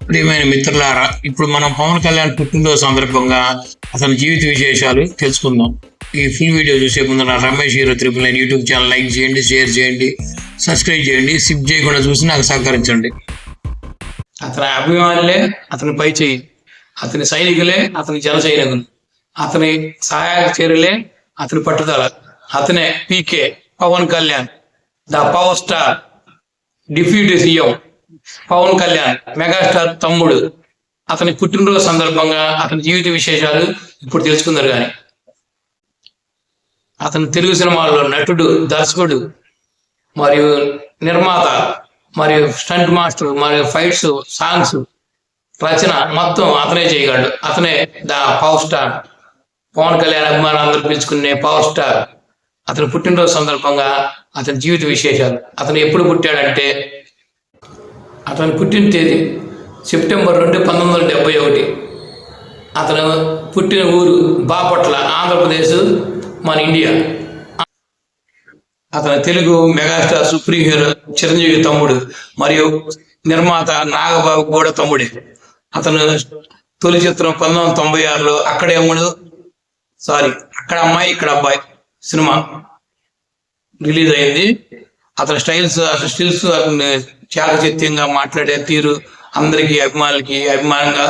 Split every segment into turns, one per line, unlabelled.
ప్రియమైన మిత్రులారా ఇప్పుడు మనం పవన్ కళ్యాణ్ పుట్టినరోజు సందర్భంగా అతని జీవిత విశేషాలు తెలుసుకుందాం. ఈ ఫుల్ వీడియో చూసే ముందు నా Ramesh hero triple nine YouTube channel like చేయండి షేర్ చేయండి సబ్స్క్రైబ్ చేయండి సిప్ చేయకుండా చూసి నాకు సహకరించండి.
అతని అభిమానులే అతని పై చేయి అతని సైనికులే అతని జన సైనికులు అతని సహాయక చర్యలే అతని పట్టుదల అతనే PK Pawan Kalyan the power star deputy CM. Pawan Kalyan megastar తమ్ముడు. అతని పుట్టినరోజు సందర్భంగా అతని జీవిత విశేషాలు ఇప్పుడు తెలుసుకుందరు కానీ అతను తెలుగు సినిమాల్లో నటుడు దర్శకుడు మరియు నిర్మాత మరియు స్టంట్ మాస్టర్ మరియు ఫైట్స్ సాంగ్స్ రచన మొత్తం అతనే చేయగలడు. అతనే the power star. Pawan Kalyan అభిమానులందరూ పిలుచుకునే పవర్ స్టార్. అతని పుట్టినరోజు సందర్భంగా అతని జీవిత విశేషాలు. అతను ఎప్పుడు పుట్టాడంటే అతను పుట్టిన తేదీ సెప్టెంబర్ రెండు పంతొమ్మిది వందల డెబ్బై ఒకటి. అతను పుట్టిన ఊరు బాపట్ల ఆంధ్రప్రదేశ్ మన ఇండియా. అతను Telugu megastar supreme hero Chiranjeevi తమ్ముడు మరియు నిర్మాత నాగబాబు కూడా తమ్ముడే. అతను తొలి చిత్రం పంతొమ్మిది వందల తొంభై ఆరులో అక్కడే అమ్ముడు సారీ అక్కడ అమ్మాయి ఇక్కడ అబ్బాయి సినిమా రిలీజ్ అయింది. అతని స్టైల్స్ అతని స్టిల్స్ అతని చాకచత్యంగా మాట్లాడే తీరు అందరికీ అభిమానులకి అభిమానంగా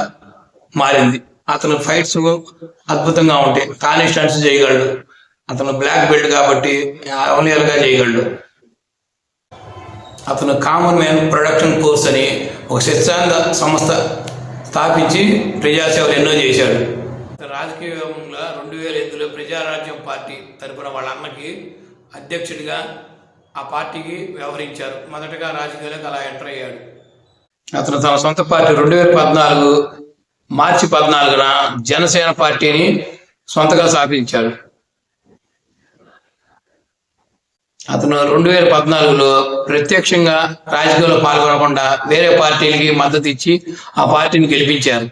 మారింది. అతను ఫైట్స్ అద్భుతంగా ఉంటాయి తానే స్టంట్స్ చేయగలడు. అతను బ్లాక్ బెల్ట్ కాబట్టి అవలీలగా చేయగలడు. అతను కామన్ మ్యాన్ ప్రొడక్షన్ కోర్స్ అని ఒక స్వచ్ఛంద సంస్థ స్థాపించి ప్రజాసేవలు ఎన్నో చేశాడు. రాజకీయంలో రెండు వేల ఎనిమిదిలో ప్రజారాజ్యం పార్టీ తరపున వాళ్ళ అన్నకి అధ్యక్షుడిగా ఆ పార్టీకి వ్యవహరించారు. మొదటగా రాజకీయాలకు అలా ఎంటర్ అయ్యాడు. అతను తన సొంత పార్టీ రెండు వేల పద్నాలుగు మార్చి పద్నాలుగున జనసేన పార్టీని సొంతగా స్థాపించాడు. అతను రెండు వేల పద్నాలుగులో ప్రత్యక్షంగా రాజకీయాల్లో పాల్గొనకుండా వేరే పార్టీలకి మద్దతు ఇచ్చి ఆ పార్టీని గెలిపించారు.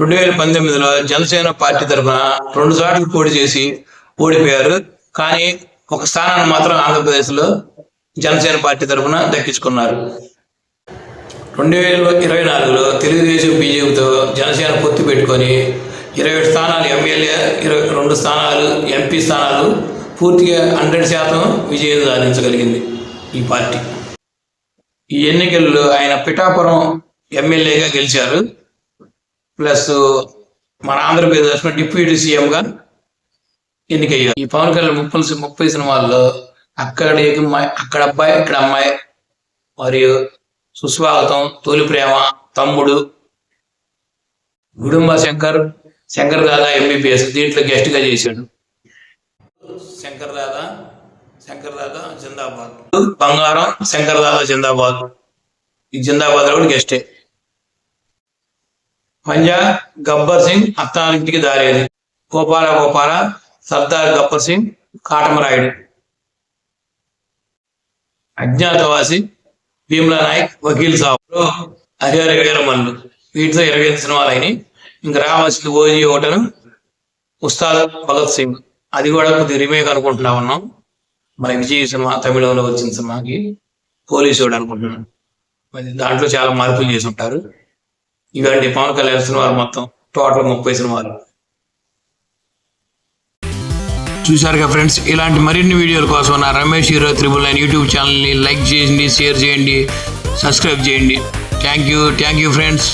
రెండు వేల పంతొమ్మిదిలో జనసేన పార్టీ తరఫున రెండు సార్లు పోటీ చేసి ఓడిపోయారు. కానీ ఒక స్థానాన్ని మాత్రం ఆంధ్రప్రదేశ్లో జనసేన పార్టీ తరఫున దక్కించుకున్నారు. రెండు వేల ఇరవై నాలుగులో తెలుగుదేశం బీజేపీతో జనసేన పొత్తు పెట్టుకొని ఇరవై ఏడు స్థానాలు ఎమ్మెల్యే ఇరవై రెండు స్థానాలు ఎంపీ స్థానాలు పూర్తిగా హండ్రెడ్ శాతం విజయం సాధించగలిగింది ఈ పార్టీ. ఈ ఎన్నికల్లో ఆయన పిఠాపురం ఎమ్మెల్యేగా గెలిచారు. ప్లస్ మన ఆంధ్రప్రదేశ్లో డిప్యూటీ సీఎంగా ఎన్నికయ్యారు ఈ పవన్ కళ్యాణ్ ముప్పై ముప్పై సినిమాల్లో అక్కడ అక్కడ అబ్బాయి ఇక్కడ అమ్మాయి మరియు సుస్వాగతం తొలి ప్రేమ తమ్ముడు గుడుంబ శంకర్ శంకర్ దాదా ఎంబీబీఎస్ దీంట్లో గెస్ట్గా చేశాడు. శంకర్ దాదా శంకర్ దాదా జిందాబాద్. బంగారం శంకర్ దాదా జిందాబాద్. ఈ జిందాబాద్లో కూడా గెస్టే పంజా గబ్బర్ సింగ్ అత్తారింటికి దారేది. గోపాల గోపాల సర్దార్ గబ్బర్ సింగ్ కాటమరాయుడు అజ్ఞాతవాసి భీమ్లా నాయక్ వకీల్ సాబ్ హరిహర వీరమల్లు వీటితో ఇరవై ఐదు సినిమాలు అయినాయి. ఇంకా రావాల్సింది ఓజీ ఒకటను ఉస్తాద్ భగత్ సింగ్. అది కూడా కొద్దిగా రీమేక్ అనుకుంటున్నా ఉన్నాం. మన విజయ్ సినిమా తమిళంలో వచ్చిన సినిమాకి పోలీసు అనుకుంటున్నాను మరి దాంట్లో చాలా మార్పులు చేసి ఉంటారు. ఇవన్నీ పవన్ కళ్యాణ్ సినిమాలు మొత్తం టోటల్ ముప్పై సినిమాలు.
చూశారుగా ఫ్రెండ్స్? ఇలాంటి మరిన్ని వీడియోల కోసం నా Ramesh hero triple nine YouTube ఛానల్ని లైక్ చేయండి షేర్ చేయండి సబ్స్క్రైబ్ చేయండి. Thank you thank you friends.